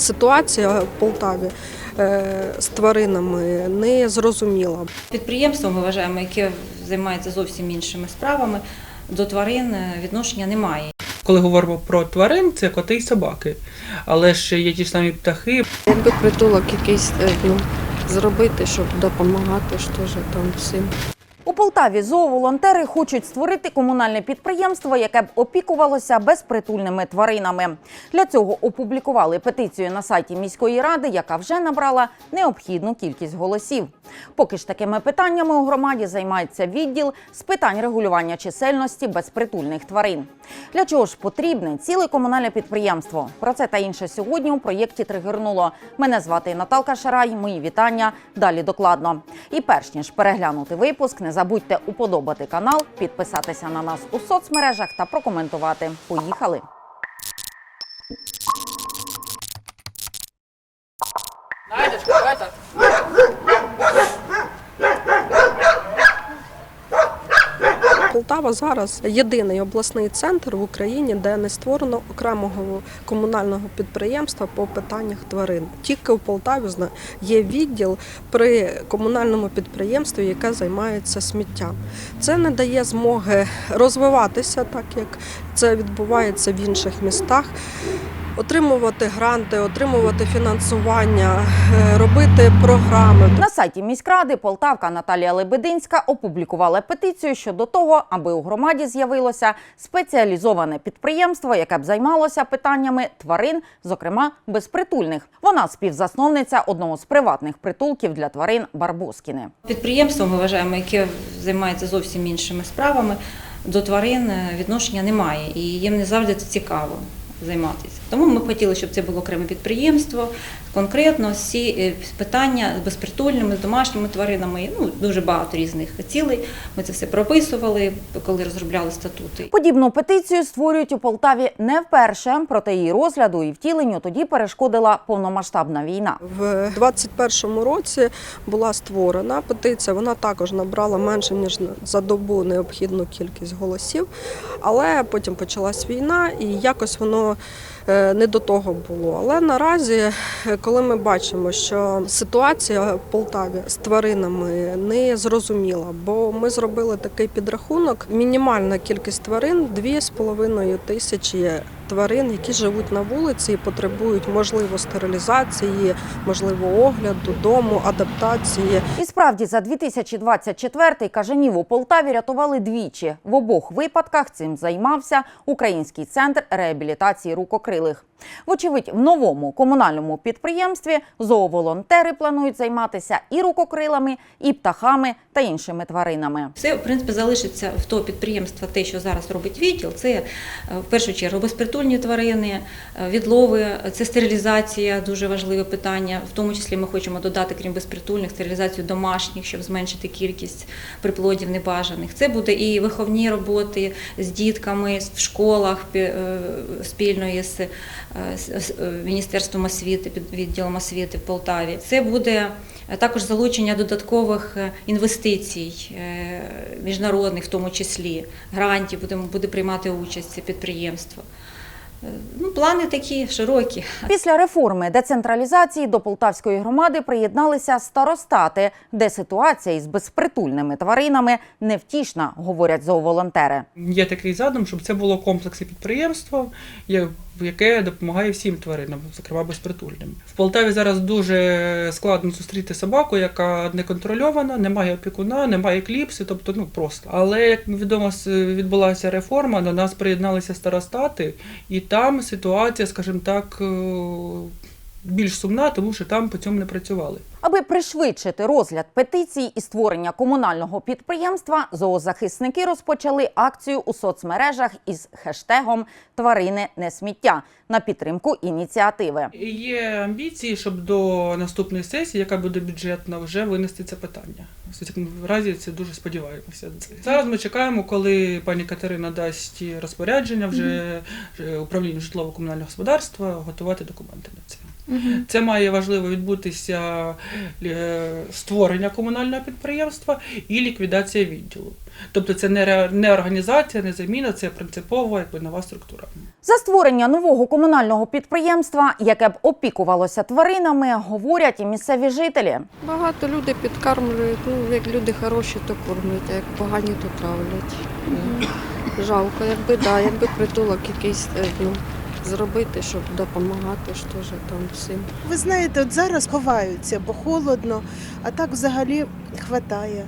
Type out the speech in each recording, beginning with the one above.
Ситуація в Полтаві е, з тваринами не зрозуміла. Підприємство, ми вважаємо, яке займається зовсім іншими справами, до тварин е, відношення немає. Коли говоримо про тварин, це коти й собаки. Але ж є ті ж самі птахи. Якби притулок якийсь е, ну, зробити, щоб допомагати ж там всім. У Полтаві зооволонтери хочуть створити комунальне підприємство, яке б опікувалося безпритульними тваринами. Для цього опублікували петицію на сайті міської ради, яка вже набрала необхідну кількість голосів. Поки ж такими питаннями у громаді займається відділ з питань регулювання чисельності безпритульних тварин. Для чого ж потрібне ціле комунальне підприємство? Про це та інше сьогодні у проєкті тригернуло. Мене звати Наталка Шарай. Мої вітання. Далі докладно. І перш ніж переглянути випуск, не забудьте уподобати канал, підписатися на нас у соцмережах та прокоментувати. Поїхали! Полтава зараз єдиний обласний центр в Україні, де не створено окремого комунального підприємства по питаннях тварин. Тільки в Полтаві є відділ при комунальному підприємстві, яке займається сміттям. Це не дає змоги розвиватися, так як це відбувається в інших містах. Отримувати гранти, отримувати фінансування, е, робити програми. На сайті міськради Полтавка Наталія Лебединська опублікувала петицію щодо того, аби у громаді з'явилося спеціалізоване підприємство, яке б займалося питаннями тварин, зокрема безпритульних. Вона співзасновниця одного з приватних притулків для тварин Барбоскіни. Підприємство, ми вважаємо, яке займається зовсім іншими справами, до тварин е, відношення немає. І їм не завжди це цікаво займатися. Тому ми хотіли, щоб це було окреме підприємство, конкретно всі е, питання з безпритульними, з домашніми тваринами, ну дуже багато різних цілей. Ми це все прописували, коли розробляли статути. Подібну петицію створюють у Полтаві не вперше, проте її розгляду і втіленню тоді перешкодила повномасштабна війна. В 2021 році була створена петиція. Вона також набрала менше ніж за добу необхідну кількість голосів. Але потім почалась війна, і якось воно е, не до того було. Але наразі, е, коли ми бачимо, що ситуація в Полтаві з тваринами не зрозуміла, бо ми зробили такий підрахунок: мінімальна кількість тварин 2,5 тисячі тварин, які живуть на вулиці і потребують можливо стерилізації, можливо огляду, дому, адаптації. І справді за 2024 кажанів у Полтаві рятували двічі. В обох випадках цим займався Український центр реабілітації рукокрилих. Вочевидь, в новому комунальному підприємстві зооволонтери планують займатися і рукокрилами, і птахами та іншими тваринами. Все, в принципі, залишиться в того підприємства те, що зараз робить відділ. Це е, в першу чергу безпритульні тварини, е, відлови, це стерилізація, дуже важливе питання. В тому числі ми хочемо додати, крім безпритульних, стерилізацію домашніх, щоб зменшити кількість приплодів небажаних. Це буде і виховні роботи з дітками в школах е, спільно із Міністерством освіти, під відділом освіти в Полтаві. Це буде е, також залучення додаткових е, інвестицій, е, міжнародних в тому числі, грантів, буде, буде приймати участь це підприємство. Ну, плани такі широкі. Після реформи децентралізації до полтавської громади приєдналися старостати, де ситуація із безпритульними тваринами невтішна, говорять зооволонтери. Є такий задум, щоб це було комплексне підприємство, яке допомагає всім тваринам, зокрема безпритульним. В Полтаві зараз дуже складно зустріти собаку, яка не контрольована, немає опікуна, немає кліпси, тобто ну просто. Але як відомо, відбулася реформа, до нас приєдналися старостати, і там ситуація, скажімо так, е, більш сумна, тому що там по цьому не працювали. Аби пришвидшити розгляд петицій і створення комунального підприємства, зоозахисники розпочали акцію у соцмережах із хештегом Тварини не сміття на підтримку ініціативи. Є амбіції, щоб до наступної сесії, яка буде бюджетна, вже винести це питання. В разі, це дуже сподіваємося. Зараз ми чекаємо, коли пані Катерина дасть розпорядження вже е, управлінню житлово-комунального господарства готувати документи на це. Це має важливо відбутися створення комунального підприємства і ліквідація відділу. Тобто це не, організація, не заміна, це принципово якби нова структура. За створення нового комунального підприємства, яке б опікувалося тваринами, говорять і місцеві жителі. Багато людей підкармлюють. Ну, як люди хороші, то кормлять, а як погані, то травлять. Жалко, якби да, якби притулок якийсь е, ну, зробити, щоб допомагати, ж там всім. Ви знаєте, от зараз ховаються, бо холодно, а так взагалі хватає.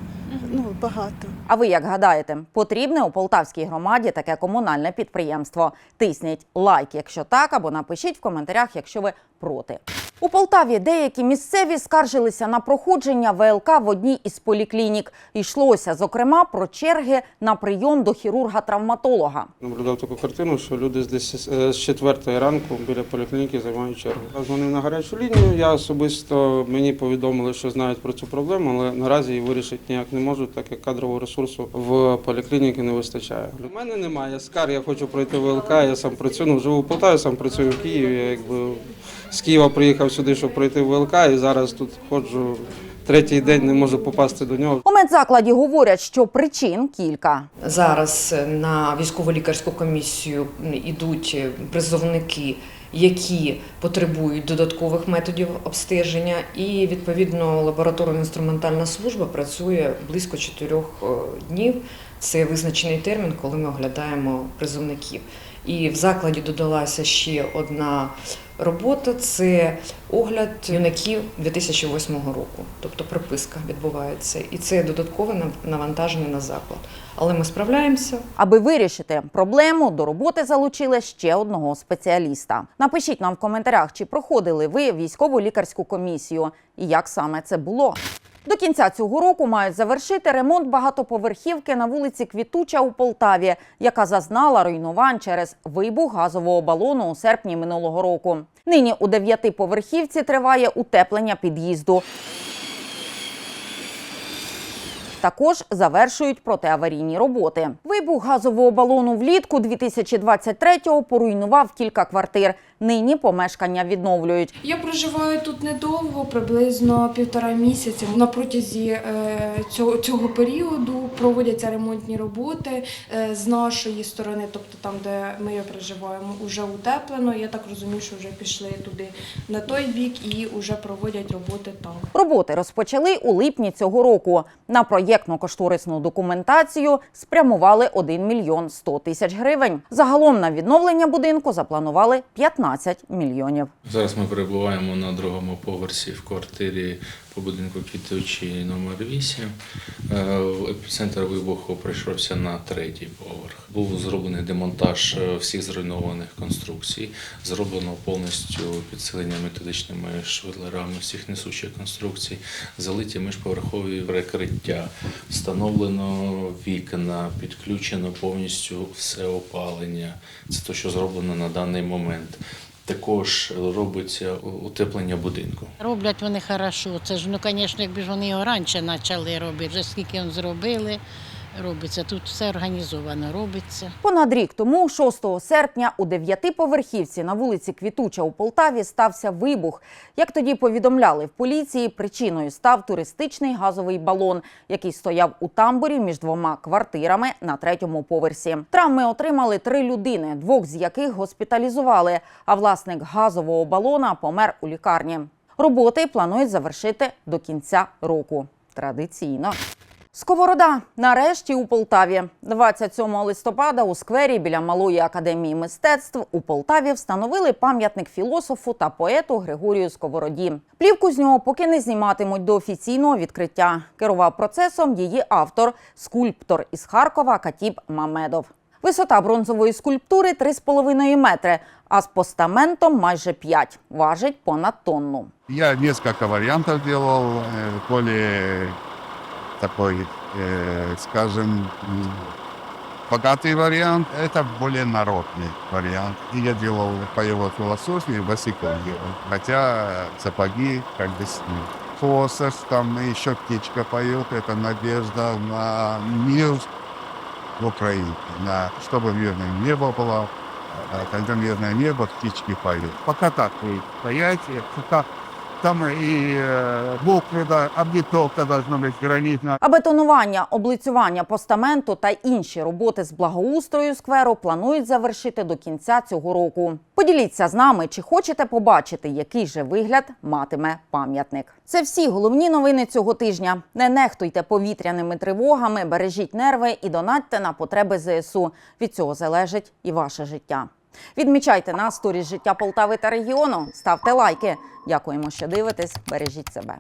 Ну, багато. А ви як гадаєте, потрібне у Полтавській громаді таке комунальне підприємство? Тисніть лайк, якщо так, або напишіть в коментарях, якщо ви проти. У Полтаві деякі місцеві скаржилися на проходження ВЛК в одній із поліклінік. Йшлося, зокрема, про черги на прийом до хірурга-травматолога. Наблюдав таку картину, що люди з десь е, з четвертої ранку біля поліклініки займають чергу. Я дзвонив на гарячу лінію. Я особисто мені повідомили, що знають про цю проблему, але наразі її вирішити ніяк не можуть, так як кадрового ресурсу в поліклініки не вистачає. У мене немає скар, я хочу пройти ВЛК. Я сам працюю. Ну, живу в Полтаві, сам працюю в Києві. Я якби з Києва приїхав сюди, щоб пройти ВЛК, і зараз тут ходжу третій день, не можу попасти до нього. У медзакладі говорять, що причин кілька. Зараз на військово-лікарську комісію йдуть призовники, які потребують додаткових методів обстеження, і відповідно лабораторно-інструментальна служба працює близько чотирьох е, днів. Це визначений термін, коли ми оглядаємо призовників. І в закладі додалася ще одна робота це огляд юнаків 2008 року, тобто приписка відбувається, і це додаткове навантаження на заклад. Але ми справляємося. Аби вирішити проблему, до роботи залучили ще одного спеціаліста. Напишіть нам в коментарях, чи проходили ви військову лікарську комісію і як саме це було. До кінця цього року мають завершити ремонт багатоповерхівки на вулиці Квітуча у Полтаві, яка зазнала руйнувань через вибух газового балону у серпні минулого року. Нині у дев'ятиповерхівці триває утеплення під'їзду. Також завершують протиаварійні роботи. Вибух газового балону влітку 2023-го поруйнував кілька квартир. Нині помешкання відновлюють. Я проживаю тут недовго, приблизно півтора місяця. На протязі е, цього, цього періоду проводяться ремонтні роботи е, з нашої сторони, тобто там, де ми проживаємо, вже утеплено. Я так розумію, що вже пішли туди на той бік і вже проводять роботи там. Роботи розпочали у липні цього року. На проєктно-кошторисну документацію спрямували 1 мільйон 100 тисяч гривень. Загалом на відновлення будинку запланували 15 мільйонів. Зараз ми перебуваємо на другому поверсі в квартирі по будинку Квітучий номер 8. Е, Епіцентр вибуху прийшовся на третій поверх. Був зроблений демонтаж е, всіх зруйнованих конструкцій. Зроблено повністю підсилення методичними швелерами всіх несучих конструкцій, залиті міжповерхові перекриття, встановлено вікна, підключено повністю все опалення. Це те, що зроблено на даний момент. Також робиться утеплення будинку. Роблять вони хорошо. Це ж, ну, звісно, якби ж вони його раніше почали робити, вже скільки вони зробили, робиться. Тут все організовано робиться. Понад рік тому, 6 серпня, у дев'ятиповерхівці на вулиці Квітуча у Полтаві стався вибух. Як тоді повідомляли в поліції, причиною став туристичний газовий балон, який стояв у тамбурі між двома квартирами на третьому поверсі. Травми отримали три людини, двох з яких госпіталізували. А власник газового балона помер у лікарні. Роботи планують завершити до кінця року. Традиційно. Сковорода нарешті у Полтаві. 27 листопада у сквері біля Малої академії мистецтв у Полтаві встановили пам'ятник філософу та поету Григорію Сковороді. Плівку з нього поки не зніматимуть до офіційного відкриття. Керував процесом її автор, скульптор із Харкова Катіб Мамедов. Висота бронзової скульптури 3,5 метри, а з постаментом майже 5. Важить понад тонну. Я несколько вариантов делал, э, более такой, э, скажем, богатый вариант, это более народный вариант. И я делал по его философии босиком хотя сапоги как бы с ним. Посох, там еще птичка поет, это надежда на мир в Украине, на, чтобы мирное небо было, а когда мирное небо, птички поют. Пока так и пока там и э, буквы, да, облицовка должна быть гранитная. А бетонування, облицювання постаменту та інші роботи з благоустрою скверу планують завершити до кінця цього року. Поділіться з нами, чи хочете побачити, який же вигляд матиме пам'ятник. Це всі головні новини цього тижня. Не нехтуйте повітряними тривогами, бережіть нерви і донатьте на потреби ЗСУ. Від цього залежить і ваше життя. Відмічайте на сторіс життя Полтави та регіону, ставте лайки. Дякуємо, що дивитесь. Бережіть себе.